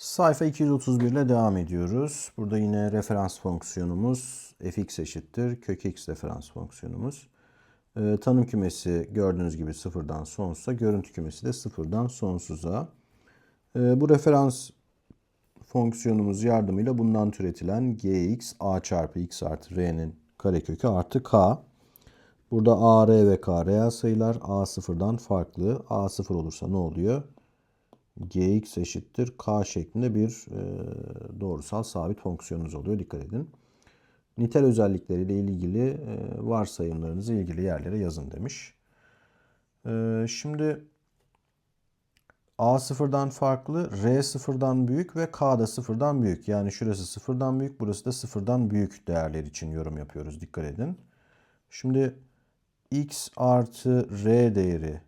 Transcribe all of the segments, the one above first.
Sayfa 231 ile devam ediyoruz. Burada yine referans fonksiyonumuz fx eşittir kök x referans fonksiyonumuz. Ee, tanım kümesi gördüğünüz gibi sıfırdan sonsuza, görüntü kümesi de sıfırdan sonsuza. Ee, bu referans fonksiyonumuz yardımıyla bundan türetilen gx a çarpı x artı r'nin karekökü artı k. Burada a, r ve k reel sayılar. a sıfırdan farklı. a sıfır olursa ne oluyor? Gx eşittir k şeklinde bir e, doğrusal sabit fonksiyonunuz oluyor. Dikkat edin. Nitel özellikleriyle ilgili e, varsayımlarınızı ilgili yerlere yazın demiş. E, şimdi a sıfırdan farklı, r sıfırdan büyük ve k da sıfırdan büyük. Yani şurası sıfırdan büyük, burası da sıfırdan büyük değerler için yorum yapıyoruz. Dikkat edin. Şimdi x artı r değeri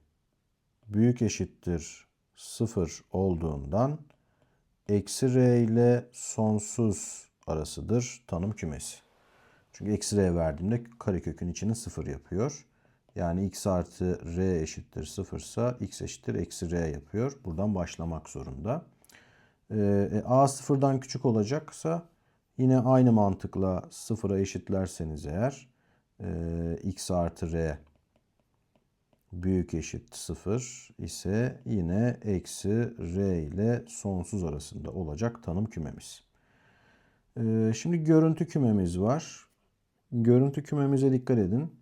büyük eşittir 0 olduğundan eksi r ile sonsuz arasıdır tanım kümesi. Çünkü eksi r verdiğimde karekökün içini 0 yapıyor. Yani x artı r eşittir 0 ise x eşittir eksi r yapıyor. Buradan başlamak zorunda. Ee, a sıfırdan küçük olacaksa yine aynı mantıkla sıfıra eşitlerseniz eğer e, x artı r büyük eşit 0 ise yine eksi r ile sonsuz arasında olacak tanım kümemiz. Ee, şimdi görüntü kümemiz var. Görüntü kümemize dikkat edin.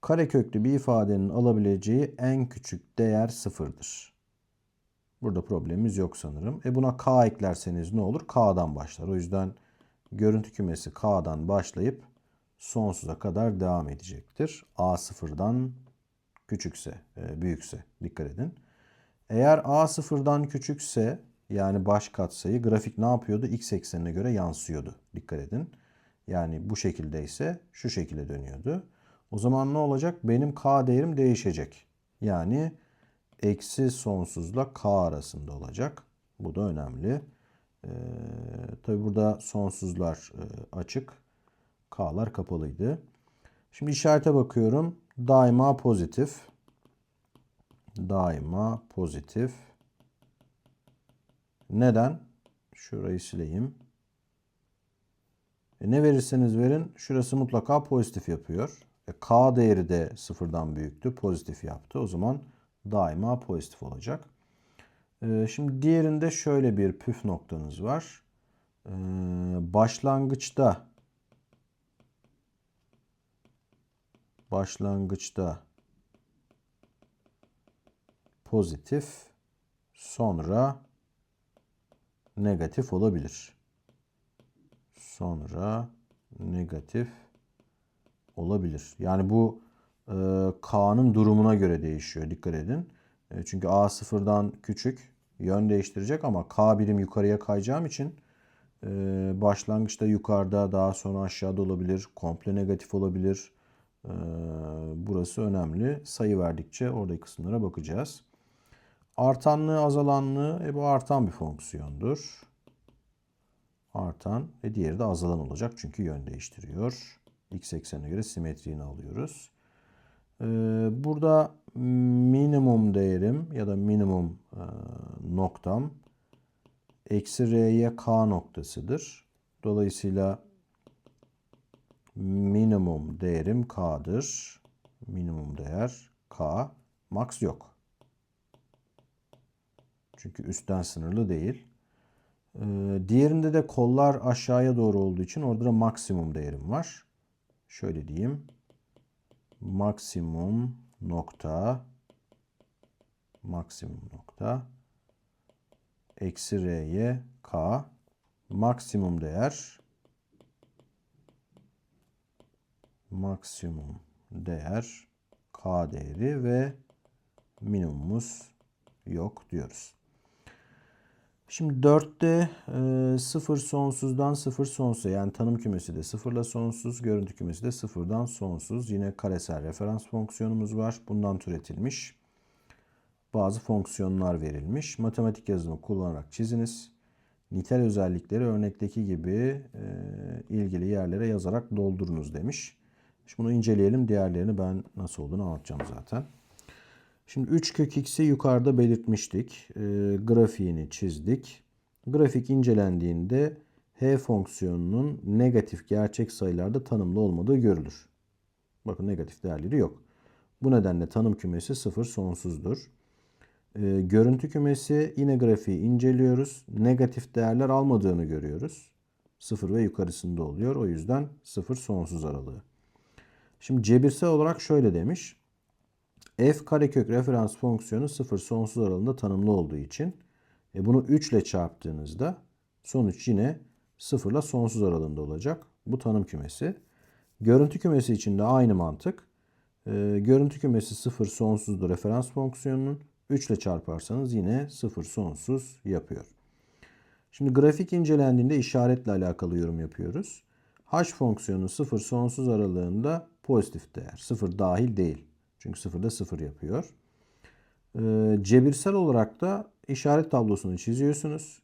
Kareköklü bir ifadenin alabileceği en küçük değer sıfırdır. Burada problemimiz yok sanırım. E buna k eklerseniz ne olur? K'dan başlar. O yüzden görüntü kümesi k'dan başlayıp sonsuza kadar devam edecektir. A sıfırdan küçükse, e, büyükse dikkat edin. Eğer a sıfırdan küçükse yani baş katsayı grafik ne yapıyordu? X eksenine göre yansıyordu. Dikkat edin. Yani bu şekilde ise şu şekilde dönüyordu. O zaman ne olacak? Benim k değerim değişecek. Yani eksi sonsuzla k arasında olacak. Bu da önemli. Ee, Tabi burada sonsuzlar e, açık. K'lar kapalıydı. Şimdi işarete bakıyorum daima pozitif. Daima pozitif. Neden? Şurayı sileyim. E ne verirseniz verin şurası mutlaka pozitif yapıyor. E K değeri de sıfırdan büyüktü. Pozitif yaptı. O zaman daima pozitif olacak. E şimdi diğerinde şöyle bir püf noktanız var. E başlangıçta başlangıçta pozitif sonra negatif olabilir. Sonra negatif olabilir. Yani bu e, K'nın durumuna göre değişiyor. Dikkat edin. E, çünkü A sıfırdan küçük yön değiştirecek ama K birim yukarıya kayacağım için e, başlangıçta yukarıda daha sonra aşağıda olabilir. Komple negatif olabilir. Ee, burası önemli. Sayı verdikçe oradaki kısımlara bakacağız. Artanlığı azalanlığı e bu artan bir fonksiyondur. Artan ve diğeri de azalan olacak çünkü yön değiştiriyor. X eksenine göre simetriğini alıyoruz. Ee, burada minimum değerim ya da minimum e, noktam eksi r'ye k noktasıdır. Dolayısıyla minimum değerim k'dır. Minimum değer k. Max yok. Çünkü üstten sınırlı değil. Ee, diğerinde de kollar aşağıya doğru olduğu için orada da maksimum değerim var. Şöyle diyeyim. Maksimum nokta maksimum nokta eksi r'ye k maksimum değer maksimum değer k değeri ve minimumumuz yok diyoruz. Şimdi 4'te e, 0 sonsuzdan 0 sonsuza yani tanım kümesi de 0 ile sonsuz, görüntü kümesi de 0'dan sonsuz. Yine karesel referans fonksiyonumuz var. Bundan türetilmiş bazı fonksiyonlar verilmiş. Matematik yazımı kullanarak çiziniz. Nitel özellikleri örnekteki gibi e, ilgili yerlere yazarak doldurunuz demiş. Şimdi bunu inceleyelim. Diğerlerini ben nasıl olduğunu anlatacağım zaten. Şimdi 3 kök x'i yukarıda belirtmiştik. E, grafiğini çizdik. grafik incelendiğinde h fonksiyonunun negatif gerçek sayılarda tanımlı olmadığı görülür. Bakın negatif değerleri yok. Bu nedenle tanım kümesi sıfır sonsuzdur. Ee, görüntü kümesi yine grafiği inceliyoruz. Negatif değerler almadığını görüyoruz. Sıfır ve yukarısında oluyor. O yüzden sıfır sonsuz aralığı. Şimdi cebirsel olarak şöyle demiş. f karekök referans fonksiyonu sıfır sonsuz aralığında tanımlı olduğu için e bunu 3 ile çarptığınızda sonuç yine 0 ile sonsuz aralığında olacak. Bu tanım kümesi. Görüntü kümesi için de aynı mantık. E, görüntü kümesi 0 sonsuzdu referans fonksiyonunun. 3 ile çarparsanız yine 0 sonsuz yapıyor. Şimdi grafik incelendiğinde işaretle alakalı yorum yapıyoruz. H fonksiyonu 0 sonsuz aralığında pozitif değer. 0 dahil değil. Çünkü 0'da 0 yapıyor. Ee, cebirsel olarak da işaret tablosunu çiziyorsunuz.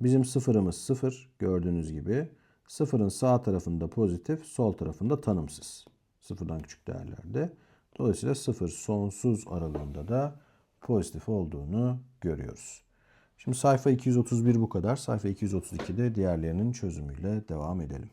Bizim sıfırımız 0 gördüğünüz gibi. Sıfırın sağ tarafında pozitif, sol tarafında tanımsız. Sıfırdan küçük değerlerde. Dolayısıyla sıfır sonsuz aralığında da pozitif olduğunu görüyoruz. Şimdi sayfa 231 bu kadar. Sayfa 232'de diğerlerinin çözümüyle devam edelim.